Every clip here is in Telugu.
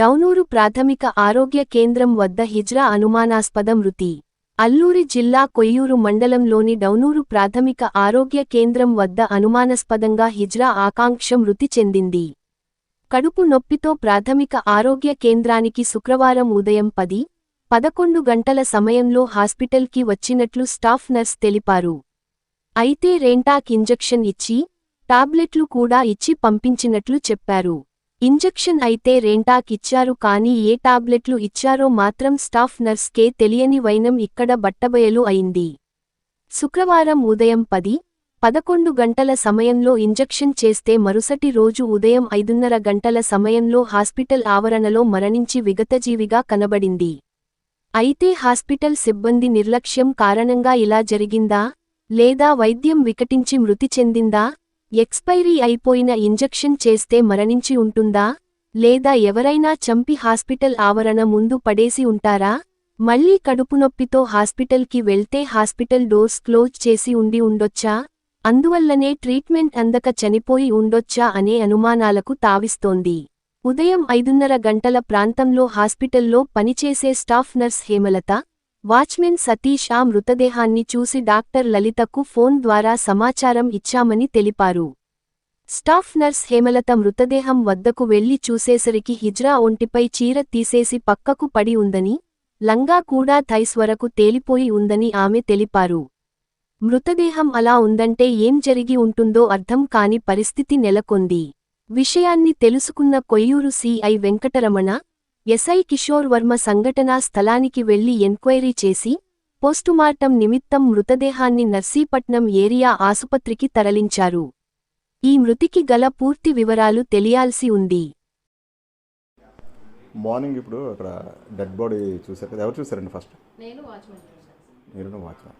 డౌనూరు ప్రాథమిక ఆరోగ్య కేంద్రం వద్ద హిజ్రా అనుమానాస్పద మృతి. అల్లూరి జిల్లా కొయ్యూరు మండలంలోని డౌనూరు ప్రాథమిక ఆరోగ్య కేంద్రం వద్ద అనుమానాస్పదంగా హిజ్రా ఆకాంక్ష మృతి చెందింది. కడుపు నొప్పితో ప్రాథమిక ఆరోగ్య కేంద్రానికి శుక్రవారం ఉదయం పది పదకొండు గంటల సమయంలో హాస్పిటల్కి వచ్చినట్లు స్టాఫ్ నర్స్ తెలిపారు. అయితే రెంటాక్ ఇంజెక్షన్ ఇచ్చి టాబ్లెట్లు కూడా ఇచ్చి పంపించినట్లు చెప్పారు. ఇంజెక్షన్ అయితే రెంటాక్ ఇచ్చారు కానీ ఏ టాబ్లెట్లు ఇచ్చారో మాత్రం స్టాఫ్ నర్స్కే తెలియని వైనం ఇక్కడ బట్టబయలు అయింది. శుక్రవారం ఉదయం పది పదకొండు గంటల సమయంలో ఇంజెక్షన్ చేస్తే మరుసటి రోజు ఉదయం ఐదున్నర గంటల సమయంలో హాస్పిటల్ ఆవరణలో మరణించి విగతజీవిగా కనబడింది. అయితే హాస్పిటల్ సిబ్బంది నిర్లక్ష్యం కారణంగా ఇలా జరిగిందా? లేదా వైద్యం వికటించి మృతి చెందిందా? ఎక్స్పైరీ అయిపోయిన ఇంజెక్షన్ చేస్తే మరణించి ఉంటుందా? లేదా ఎవరైనా చంపి హాస్పిటల్ ఆవరణ ముందు పడేసి ఉంటారా? మళ్ళీ కడుపునొప్పితో హాస్పిటల్కి వెళ్తే హాస్పిటల్ డోర్స్ క్లోజ్ చేసి ఉండి ఉండొచ్చా? అందువల్లనే ట్రీట్మెంట్ అందక చనిపోయి ఉండొచ్చా అనే అనుమానాలకు తావిస్తోంది. ఉదయం ఐదున్నర గంటల ప్రాంతంలో హాస్పిటల్లో పనిచేసే staff nurse Hemalatha watchman Satish ఆ మృతదేహాన్ని చూసి డాక్టర్ లలితకు ఫోన్ ద్వారా సమాచారం ఇచ్చామని తెలిపారు. స్టాఫ్ నర్స్ హేమలత మృతదేహం వద్దకు వెళ్ళి చూసేసరికి హిజ్రా ఒంటిపై చీర తీసేసి పక్కకు పడి ఉందని లంగా కూడా థైస్ వరకు తేలిపోయి ఉందని ఆమె తెలిపారు. మృతదేహం అలా ఉందంటే ఏం జరిగి ఉంటుందో అర్థం కాని పరిస్థితి నెలకొంది. విషయాన్ని తెలుసుకున్న కొయ్యూరు సిఐ వెంకటరమణ ఎస్ఐ కిషోర్ వర్మ సంఘటనా స్థలానికి వెళ్ళి ఎంక్వైరీ చేసి పోస్టుమార్టం నిమిత్తం మృతదేహాన్ని నర్సీపట్నం ఏరియా ఆసుపత్రికి తరలించారు. ఈ మృతికి గల పూర్తి వివరాలు తెలియాల్సి ఉంది. మార్నింగ్ ఇప్పుడు అక్కడ డెడ్ బాడీ చూసారు కదా. ఎవరు చూసారండి ఫస్ట్? నేను వాచ్మెన్ చూసాను మీరు వాచ్మెన్.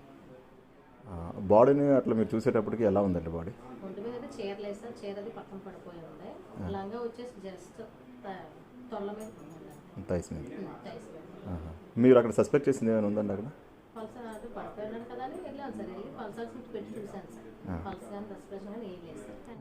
బాడీని అట్లా మీరు చూసేటప్పటికి ఎలా ఉందండి బాడీ? ఒంటి మీద అయితే చీర లేసా చీర అది పక్కన పడిపోయి ఉంది. లంగా వచ్చేసి జస్ట్ తొల్ల మీద థైస్ మీద. మీరు అక్కడ సస్పెక్ట్ చేసింది ఏమైనా ఉందండి అక్కడ? పల్సర్ పడిపోయినాను కదా వెళ్ళాను సార్. వెళ్ళి పల్సర్ సీట్ పెట్టి చూశాను సార్. పల్స్ కానీ కానీ ఏం లేదు సార్.